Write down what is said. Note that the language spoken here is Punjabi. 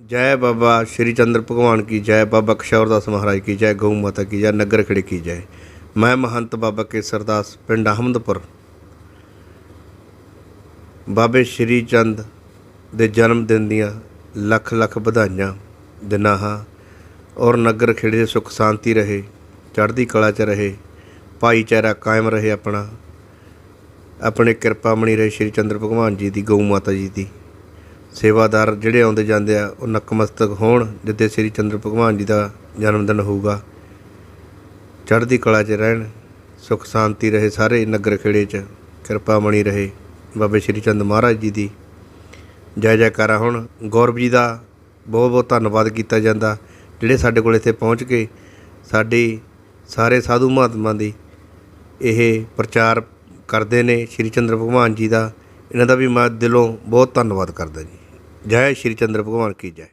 ਜੈ ਬਾਬਾ ਸ਼੍ਰੀ ਚੰਦਰ ਭਗਵਾਨ ਕੀ ਜੈ, ਬਾਬਾ ਕਿਸ਼ੋਰ ਦਾਸ ਮਹਾਰਾਜ ਕੀ ਜੈ, ਗਊ ਮਾਤਾ ਕੀ ਜੈ, ਨਗਰ ਖੜੇ ਕੀ ਜੈ। ਮੈਂ ਮਹੰਤ ਬਾਬਾ ਕੇਸਰ ਦਾਸ, ਪਿੰਡ ਅਹਮਦਪੁਰ। ਬਾਬੇ ਸ਼੍ਰੀ ਚੰਦ ਦੇ ਜਨਮ ਦਿਨ ਦੀਆਂ ਲੱਖ ਲੱਖ ਵਧਾਈਆਂ ਦਿਨਾਂ ਹਾਂ। ਔਰ ਨਗਰ ਖੇੜੇ ਦੇ ਸੁਖ ਸ਼ਾਂਤੀ ਰਹੇ, ਚੜ੍ਹਦੀ ਕਲਾ 'ਚ ਰਹੇ, ਭਾਈਚਾਰਾ ਕਾਇਮ ਰਹੇ ਆਪਣਾ। ਆਪਣੇ ਕਿਰਪਾ ਮਣੀ ਰਹੇ ਸ਼੍ਰੀ ਚੰਦਰ ਭਗਵਾਨ ਜੀ ਦੀ, ਗਊ ਮਾਤਾ ਜੀ ਦੀ। ਸੇਵਾਦਾਰ ਜਿਹੜੇ ਆਉਂਦੇ ਜਾਂਦੇ ਆ, ਉਹ ਨਕਮਸਤਕ ਹੋਣ ਜਿੱਦੇ ਸ੍ਰੀ ਚੰਦਰ ਭਗਵਾਨ ਜੀ ਦਾ ਜਨਮ ਦਿਨ ਹੋਊਗਾ। ਚੜ੍ਹਦੀ ਕਲਾ 'ਚ ਰਹਿਣ, ਸੁਖ ਸ਼ਾਂਤੀ ਰਹੇ ਸਾਰੇ ਨਗਰ ਖੇੜੇ 'ਚ ਕਿਰਪਾ ਬਣੀ ਰਹੇ। ਬਾਬੇ ਸ੍ਰੀ ਚੰਦ ਮਹਾਰਾਜ ਜੀ ਦੀ ਜੈ ਜੈਕਾਰਾ ਹੁਣ। ਗੌਰਵ ਜੀ ਦਾ ਬਹੁਤ ਬਹੁਤ ਧੰਨਵਾਦ ਕੀਤਾ ਜਾਂਦਾ। ਜਿਹੜੇ ਸਾਡੇ ਕੋਲ ਇੱਥੇ ਪਹੁੰਚ ਕੇ ਸਾਡੀ ਸਾਰੇ ਸਾਧੂ ਮਹਾਤਮਾ ਦੀ ਇਹ ਪ੍ਰਚਾਰ ਕਰਦੇ ਨੇ, ਸ਼੍ਰੀ ਚੰਦਰ ਭਗਵਾਨ ਜੀ ਦਾ, ਇਹਨਾਂ ਦਾ ਵੀ ਮੈਂ ਦਿਲੋਂ ਬਹੁਤ ਧੰਨਵਾਦ ਕਰਦਾ ਜੀ। ਜੈ ਸ਼੍ਰੀ ਚੰਦਰ ਭਗਵਾਨ ਕੀ ਜੈ।